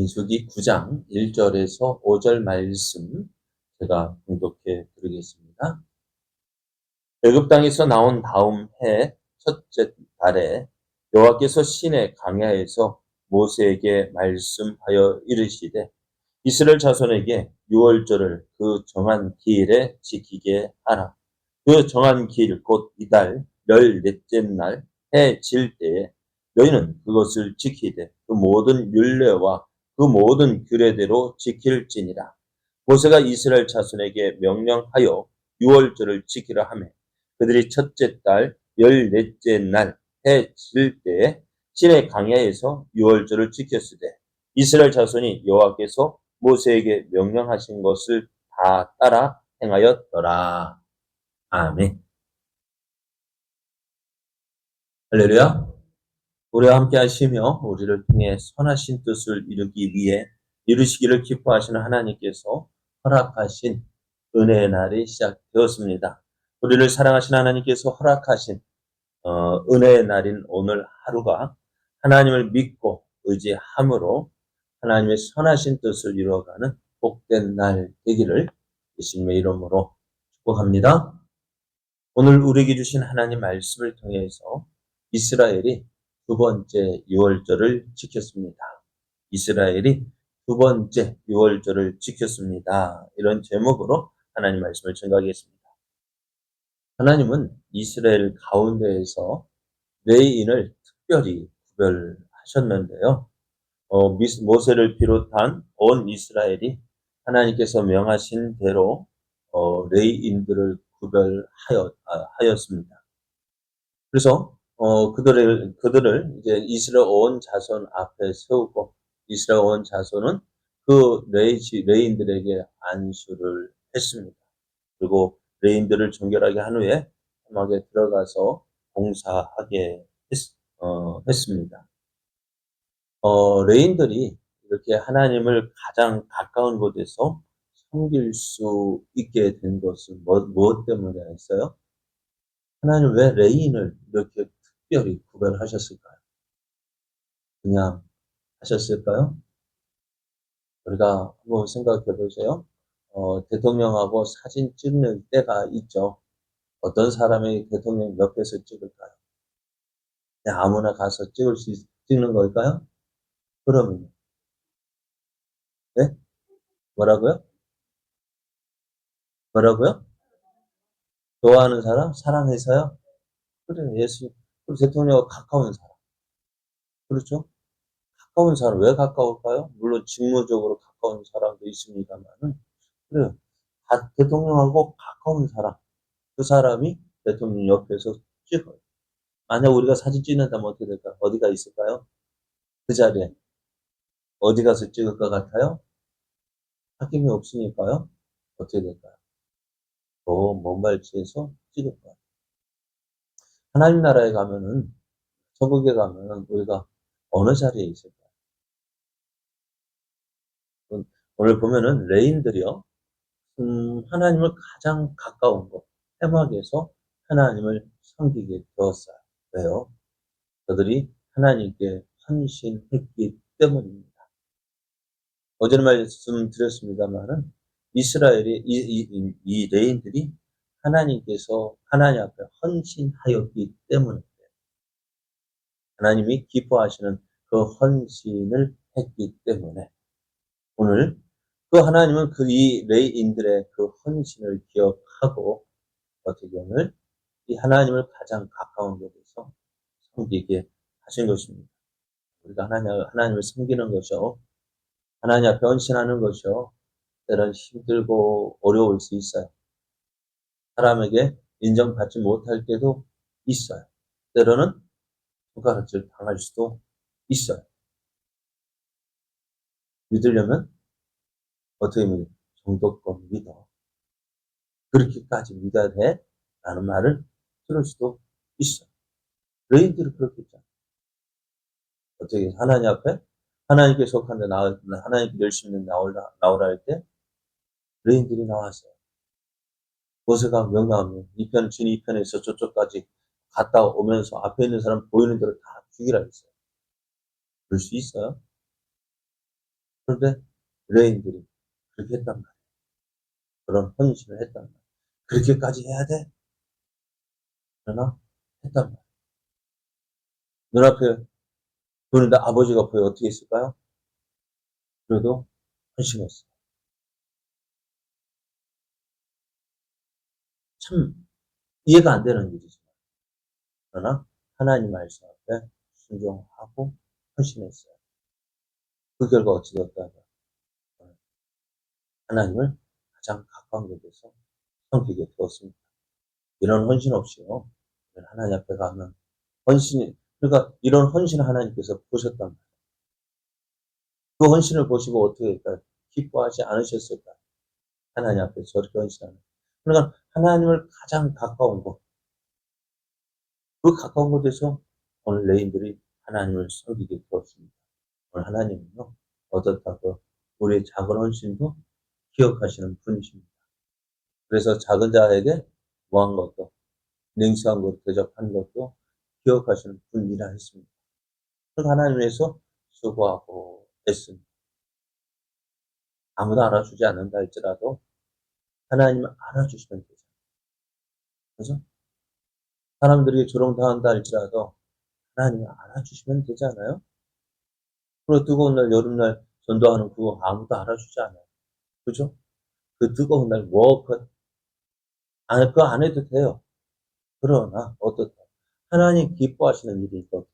민수기 9장 1절에서 5절 말씀 제가 공독해 드리겠습니다. 애굽 땅에서 나온 다음 해 첫째 달에 여호와께서 신의 강야에서 모세에게 말씀하여 이르시되 이스라엘 자손에게 유월절을 그 정한 기일에 지키게 하라. 그 정한 기일 곧 이달 열넷째 날 해 질 때에 너희는 그것을 지키되 그 모든 율례와 그 모든 규례대로 지킬지니라. 모세가 이스라엘 자손에게 명령하여 유월절을 지키라 하매 그들이 첫째 달 열넷째 날 해 질 때에 신의 강야에서 유월절을 지켰으되 이스라엘 자손이 여호와께서 모세에게 명령하신 것을 다 따라 행하였더라. 아멘. 할렐루야. 우리와 함께 하시며 우리를 통해 선하신 뜻을 이루기 위해 이루시기를 기뻐하시는 하나님께서 허락하신 은혜의 날이 시작되었습니다. 우리를 사랑하신 하나님께서 허락하신 어, 은혜의 날인 오늘 하루가 하나님을 믿고 의지함으로 하나님의 선하신 뜻을 이루어가는 복된 날 되기를 예수님의 이름으로 축복합니다. 오늘 우리에게 주신 하나님 말씀을 통해서 이스라엘이 두 번째 유월절을 지켰습니다. 이스라엘이 두 번째 유월절을 지켰습니다. 이런 제목으로 하나님 말씀을 전가하겠습니다. 하나님은 이스라엘 가운데에서 레인을 특별히 구별하셨는데요. 어, 모세를 비롯한 온 이스라엘이 하나님께서 명하신 대로 어, 레이인들을 구별하였, 아, 습니다 그래서 어, 그들을 그들을 이제 이스라엘 온 자손 앞에 세우고 이스라엘 온 자손은 그 레이 레인들에게 안수를 했습니다. 그리고 레인들을 정결하게 한 후에 사막에 들어가서 봉사하게 했, 어, 했습니다. 어, 레인들이 이렇게 하나님을 가장 가까운 곳에서 섬길 수 있게 된 것은 뭐, 무엇 때문에 했어요? 하나님 왜 레인을 이렇게 특별히 구별하셨을까요? 그냥 하셨을까요? 우리가 한번 생각해 보세요. 어, 대통령하고 사진 찍는 때가 있죠. 어떤 사람이 대통령 옆에서 찍을까요? 그냥 아무나 가서 찍을 수 있, 찍는 걸까요? 그러면요. 네? 뭐라고요? 뭐라고요? 좋아하는 사람? 사랑해서요? 그래, 예수, 우리 대통령과 가까운 사람. 그렇죠? 가까운 사람, 왜 가까울까요? 물론 직무적으로 가까운 사람도 있습니다만은, 그래요. 대통령하고 가까운 사람. 그 사람이 대통령 옆에서 찍어요. 만약 우리가 사진 찍는다면 어떻게 될까요? 어디가 있을까요? 그 자리에. 어디 가서 찍을 것 같아요? 사김이 없으니까요. 어떻게 될까요? 더 먼 발치에서 찍을 거예요. 하나님 나라에 가면은, 천국에 가면은 우리가 어느 자리에 있을까요? 오늘 보면은 레인들이요, 음, 하나님을 가장 가까운 곳, 해막에서 하나님을 섬기게 되었어요. 왜요? 그들이 하나님께 헌신했기 때문입니다. 어제는 말씀드렸습니다만은 이스라엘의 이, 이, 이 레인들이 하나님께서 하나님 앞에 헌신하였기 때문에 하나님이 기뻐하시는 그 헌신을 했기 때문에 오늘 그 하나님은 그 이 레인들의 그 헌신을 기억하고 어떻게 오늘 이 하나님을 가장 가까운 곳에서 섬기게 하신 것입니다. 우리가 하나님, 하나님을 섬기는 것이요. 하나님 앞에 헌신하는 것이요. 때론 힘들고 어려울 수 있어요. 사람에게 인정받지 못할 때도 있어요. 때로는 손가락질 당할 수도 있어요. 믿으려면 어떻게 믿어? 정도껏 믿어. 그렇게까지 믿어야 돼? 라는 말을 들을 수도 있어요. 레인들이 했잖아. 어떻게 하나님 앞에 하나님께 속한데 나올, 하나님께 열심히 나오라, 나오라 할 때, 레인들이 나왔어요. 모세가 명령하면 이편, 진 이편에서 저쪽까지 갔다 오면서 앞에 있는 사람 보이는 대로 다 죽이라 했어요. 그럴 수 있어요? 그런데 레인들이 그렇게 했단 말이에요. 그런 헌신을 했단 말이에요. 그렇게까지 해야 돼? 그러나 했단 말이에요. 눈앞에 그런데 아버지가 보여 어떻게 했을까요? 그래도 헌신했어요. 참 이해가 안 되는 일이지만 그러나 하나님 말씀 앞에 순종하고 헌신했어요. 그 결과 어찌 되었다면 하나님을 가장 가까운 곳에서 섬기게 되었습니다. 이런 헌신 없이요. 하나님 앞에 가면 헌신이 그러니까 이런 헌신 하나님께서 보셨단 말이에요. 그 헌신을 보시고 어떻게? 기뻐하지 않으셨을까요? 하나님 앞에 저렇게 헌신하는. 그러니까 하나님을 가장 가까운 곳, 그 가까운 곳에서 오늘 레인들이 하나님을 섬기게 되었습니다. 오늘 하나님은요, 어떻다고 우리의 작은 헌신도 기억하시는 분이십니다. 그래서 작은 자에게 뭐한 것도, 냉수한 것 대접한 것도 기억하시는 분이라 했습니다. 하나님에서 수고하고 애씁니다. 아무도 알아주지 않는다 할지라도 하나님은 알아주시면 되죠. 그죠? 사람들이 조롱당한다 할지라도 하나님이 알아주시면 되잖아요. 그리고 뜨거운 날, 여름날 전도하는 그거 아무도 알아주지 않아요. 그죠? 그 뜨거운 날, 뭐, 그, 안, 그거 안 해도 돼요. 그러나, 어떻다. 하나님 기뻐하시는 일이 있거든요.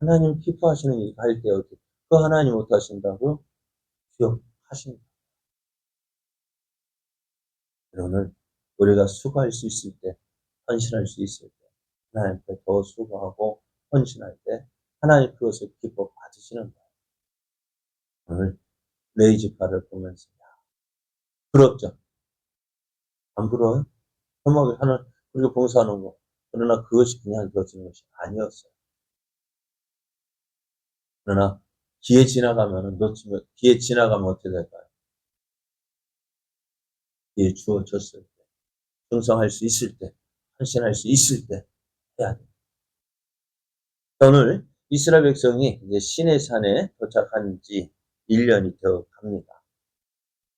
하나님 기뻐하시는 일할 때 어떻게, 그 하나님 못하신다고 기억하신다. 오늘 우리가 수고할 수 있을 때, 헌신할 수 있을 때, 하나님께 더 수고하고 헌신할 때, 하나님 그것을 기뻐 받으시는 거예요. 오늘 레이지파를 보면서, 부럽죠? 안 부러워요? 혐오하게 하는, 우리가 봉사하는 거. 그러나 그것이 그냥 되어지는 것이 아니었어요. 그러나 기회 지나가면은 놓치면 기회 지나가면 어떻게 될까요? 기회 주어졌을 때, 충성할 수 있을 때, 헌신할 수 있을 때 해야 돼. 오늘 이스라엘 백성이 이제 시내 산에 도착한 지 1년이 되어 갑니다.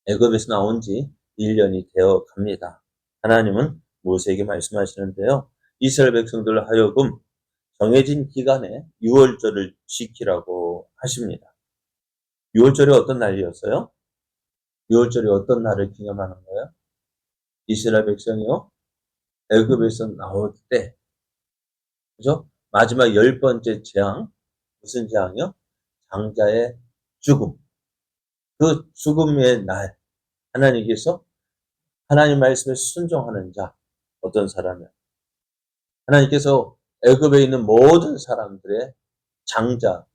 애굽에서 나온 지 1년이 되어 갑니다. 하나님은 모세에게 말씀하시는데요. 이스라엘 백성들 하여금 정해진 기간에 6월절을 지키라고 하십니다. 6월절이 어떤 날이었어요? 6월절이 어떤 날을 기념하는 거예요? 이스라엘 백성이요. 애굽에서 나올 때, 그죠? 마지막 열 번째 재앙, 무슨 재앙이요? 장자의 죽음. 그 죽음의 날, 하나님께서 하나님 말씀에 순종하는 자, 어떤 사람이요? 하나님께서 애굽에 있는 모든 사람들의 장자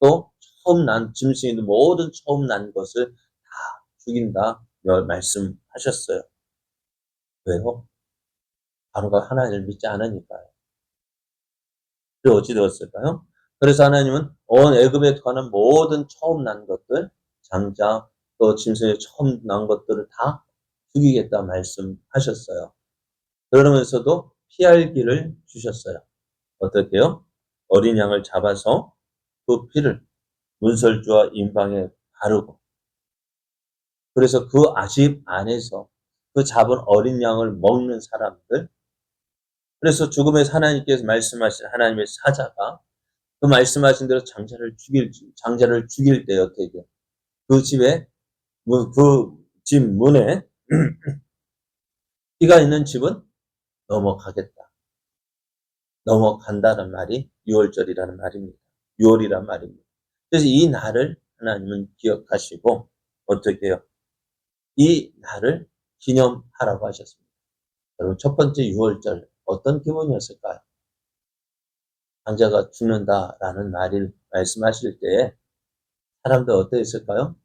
또 처음 난 짐승에 있는 모든 처음 난 것을 다 죽인다 말씀하셨어요. 왜요? 바로가 하나님을 믿지 않으니까요. 그래 어찌 되었을까요? 그래서 하나님은 온 애굽에 관한 모든 처음 난 것들, 장자 또 짐승에 처음 난 것들을 다 죽이겠다 말씀하셨어요. 그러면서도 피할 길을 주셨어요. 어떻게요? 어린 양을 잡아서 그 피를 문설주와 인방에 바르고 그래서 그 아집 안에서 그 잡은 어린 양을 먹는 사람들 그래서 죽음의 하나님께서 말씀하신 하나님의 사자가 그 말씀하신 대로 장자를 죽일 장자를 죽일 때 어떻게 그 집에 그 집 문에 피가 있는 집은 넘어가겠다. 넘어간다는 말이 6월절이라는 말입니다. 6월이란 말입니다. 그래서 이 날을 하나님은 기억하시고 어떻게 해요? 이 날을 기념하라고 하셨습니다. 여러분 첫 번째 6월절 어떤 기분이었을까요? 환자가 죽는다라는 말을 말씀하실 때 사람들 어떠했을까요?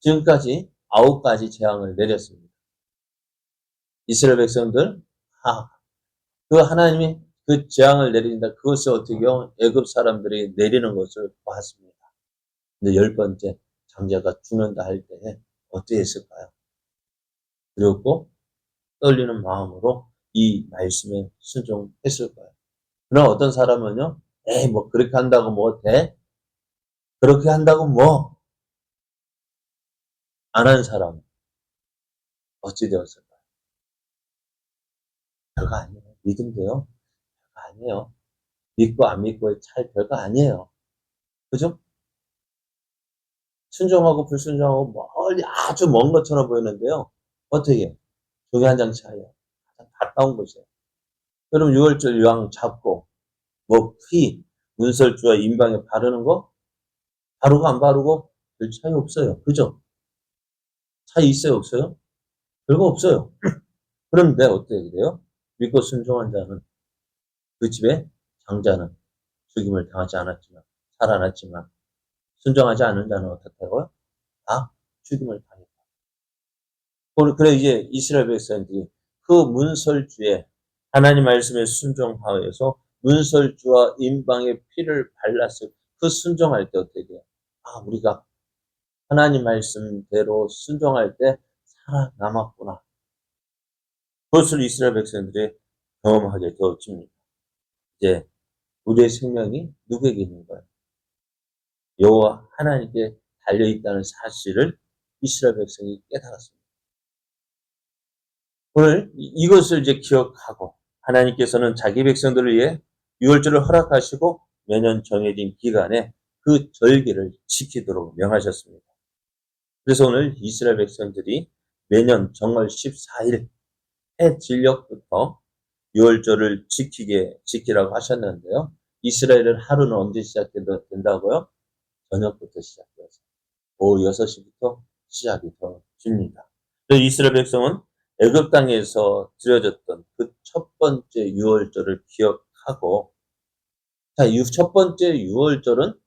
지금까지 아홉 가지 재앙을 내렸습니다. 이스라엘 백성들 아, 그 하나님이 그 재앙을 내린다. 그것을 어떻게 요 애굽 사람들이 내리는 것을 보았습니다. 근데 열 번째 장자가 죽는다 할때 어떻게 했을까요? 그리고 떨리는 마음으로 이 말씀에 순종했을 거예요. 그러나 어떤 사람은요, 에이, 뭐, 그렇게 한다고 뭐 돼? 그렇게 한다고 뭐, 안 한 사람, 어찌 되었을까요? 별거 아니에요. 믿음도요, 별거 아니에요. 믿고 안 믿고의 차이 별거 아니에요. 그죠? 순종하고 불순종하고 멀리 아주 먼 것처럼 보이는데요. 어떻게? 종이 한장 차이에요. 가장 가까운 곳이에요. 여러분 6월절 유황 잡고 뭐 피, 문설주와 인방에 바르는 거 바르고 안 바르고 별 차이 없어요. 그죠? 차이 있어요? 없어요? 별거 없어요. 그런데 어떻게 돼요? 믿고 순종한 자는 그 집에 장자는 죽임을 당하지 않았지만 살아났지만 순종하지 않은 자는 어떻다고요? 다 죽임을 당했다. 그래 이제 이스라엘 백성들이 그 문설주에 하나님 말씀에 순종하여서 문설주와 인방의 피를 발랐을 그 순종할 때 어떻게 돼요? 아 우리가 하나님 말씀대로 순종할 때 살아남았구나. 그것을 이스라엘 백성들이 경험하게 되어집니다. 이제 우리의 생명이 누구에게 있는 거예요? 여호와 하나님께 달려 있다는 사실을 이스라엘 백성이 깨달았습니다. 오늘 이것을 이제 기억하고 하나님께서는 자기 백성들을 위해 유월절을 허락하시고 매년 정해진 기간에 그 절기를 지키도록 명하셨습니다. 그래서 오늘 이스라엘 백성들이 매년 정월 14일 해 진력부터 유월절을 지키게 지키라고 하셨는데요. 이스라엘은 하루는 언제 시작된다고요? 저녁부터 시작돼서 오후 6시부터 시작이 되어집니다. 이스라엘 백성은 애굽 땅에서 드려졌던 그 첫 번째 유월절을 기억하고 자, 첫 번째 유월절은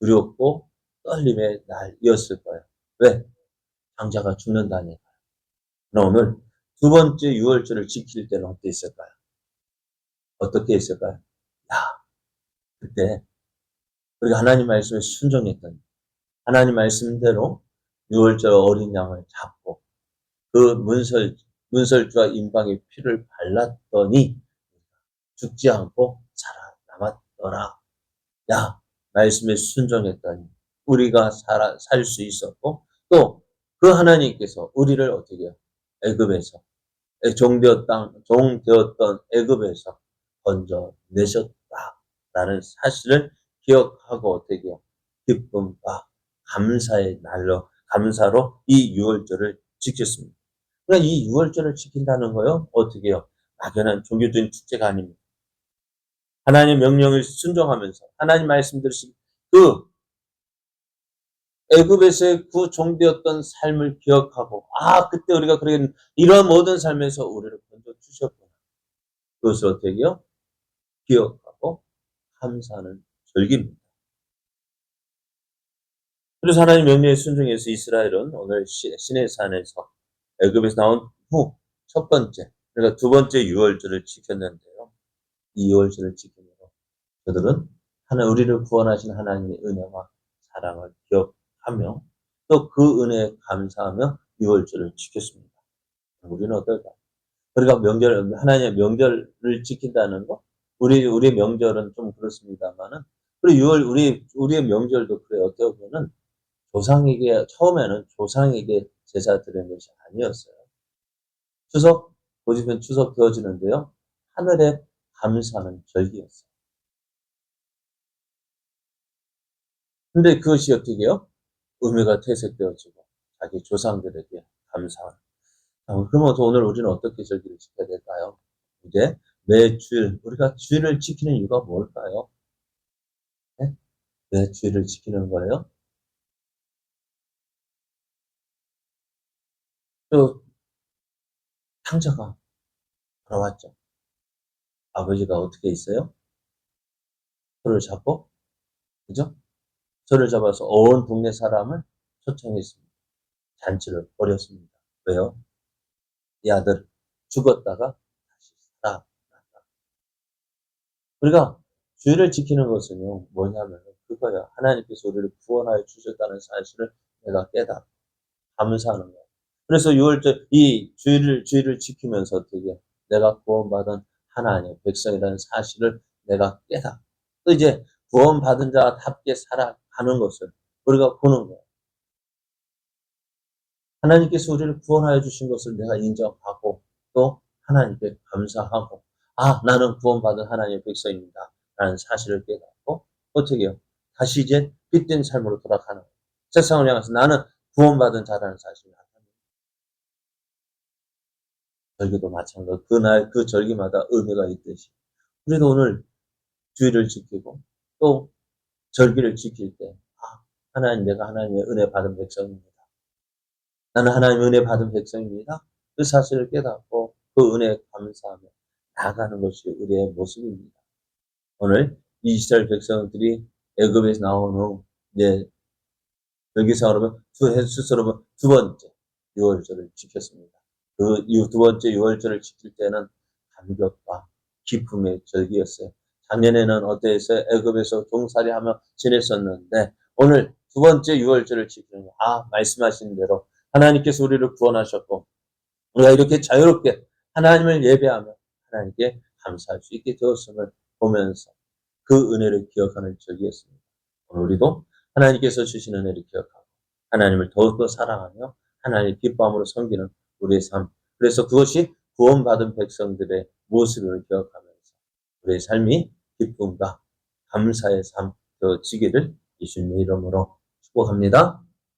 두렵고 떨림의 날이었을 거예요. 왜? 장자가 죽는다니까요. 그럼 오늘 두 번째 유월절을 지킬 때는 어떻게 있을까요? 어떻게 있을까요? 야, 그때 우리가 하나님 말씀에 순종했던 하나님 말씀대로 유월절 어린 양을 잡고 그 문설 문설주와 인방의 피를 발랐더니 죽지 않고 살아남았더라. 야, 말씀에 순종했더니 우리가 살아 살 수 있었고 또 그 하나님께서 우리를 어떻게 해요? 애굽에서 종되었던 애굽에서 건져 내셨다라는 사실을 기억하고 어떻게 해요? 기쁨과 감사의 날로 감사로 이 유월절을 지켰습니다. 그러니까 이 유월절을 지킨다는 거요 어떻게 해요? 막연한 종교적인 축제가 아닙니다. 하나님의 명령을 순종하면서 하나님 말씀 들으신 그 애굽에서의 그 종되었던 삶을 기억하고 아 그때 우리가 그렇게 이런 모든 삶에서 우리를 건져 주셨구나. 그것을 어떻게 해요? 기억하고 감사하는 절기입니다. 그래서 하나님 명령에 순종해서 이스라엘은 오늘 신의 산에서 애굽에서 나온 후 첫 번째 그러니까 두 번째 유월절을 지켰는데요. 이 유월절을 지키므로 저들은 하나 우리를 구원하신 하나님의 은혜와 사랑을 기억하며 또 그 은혜에 감사하며 유월절을 지켰습니다. 우리는 어떨까? 우리가 명절 하나님의 명절을 지킨다는 거 우리 우리 명절은 좀 그렇습니다만은 우리 6월 우리 우리의 명절도 그래 어떻게 보면은 조상에게 처음에는 조상에게 제사 드리는 것이 아니었어요. 추석 보시면 추석 되어지는데요. 하늘에 감사하는 절기였어요. 근데 그것이 어떻게 해요? 의미가 퇴색되어지고 자기 조상들에게 감사하는. 어, 그러면 오늘 우리는 어떻게 절기를 지켜야 될까요? 이제 매 주일 우리가 주일을 지키는 이유가 뭘까요? 네? 매 주일을 지키는 거예요? 또 탕자가 돌아왔죠. 아버지가 어떻게 있어요? 손을 잡고 그죠? 손을 잡아서 온 동네 사람을 초청했습니다. 잔치를 벌였습니다. 왜요? 이 아들 죽었다가 다시 살아났다. 우리가 주의를 지키는 것은요, 뭐냐면 그거야. 하나님께서 우리를 구원하여 주셨다는 사실을 내가 깨닫고 감사하는 거야. 그래서 6월절 이 주의를 주의를 지키면서 어떻게 내가 구원받은 하나님의 백성이라는 사실을 내가 깨닫고 또 이제 구원받은 자답게 살아 가는 것을 우리가 보는 거예요. 하나님께서 우리를 구원하여 주신 것을 내가 인정하고 또 하나님께 감사하고 아 나는 구원받은 하나님의 백성입니다. 라는 사실을 깨닫고 어떻게 해요? 다시 이제 빛된 삶으로 돌아가는. 세상을 향해서 나는 구원받은 자라는 사실을 나타냅니다. 절기도 마찬가지로 그날 그 절기마다 의미가 있듯이 우리도 오늘 주의를 지키고 또 절기를 지킬 때 아, 하나님 내가 하나님의 은혜 받은 백성입니다. 나는 하나님의 은혜 받은 백성입니다. 그 사실을 깨닫고 그 은혜에 감사하며 나아가는 것이 우리의 모습입니다. 오늘 이스라엘 백성들이 애굽에서 나온 후 이제 여기서 두 스스로 두 번째 유월절을 지켰습니다. 그 이후 두 번째 유월절을 지킬 때는 감격과 기쁨의 절기였어요. 작년에는 어때서 애굽에서 종살이하며 지냈었는데 오늘 두 번째 유월절을 지키는 거. 아 말씀하신 대로 하나님께서 우리를 구원하셨고 우리가 이렇게 자유롭게 하나님을 예배하며 하나님께 감사할 수 있게 되었음을 보면서 그 은혜를 기억하는 적이었습니다. 오늘 우리도 하나님께서 주신 은혜를 기억하고 하나님을 더욱더 사랑하며 하나님의 기뻐함으로 섬기는 우리의 삶. 그래서 그것이 구원받은 백성들의 모습을 기억하면서 우리의 삶이 기쁨과 감사의 삶 되어지기를 예수님의 이름으로 축복합니다.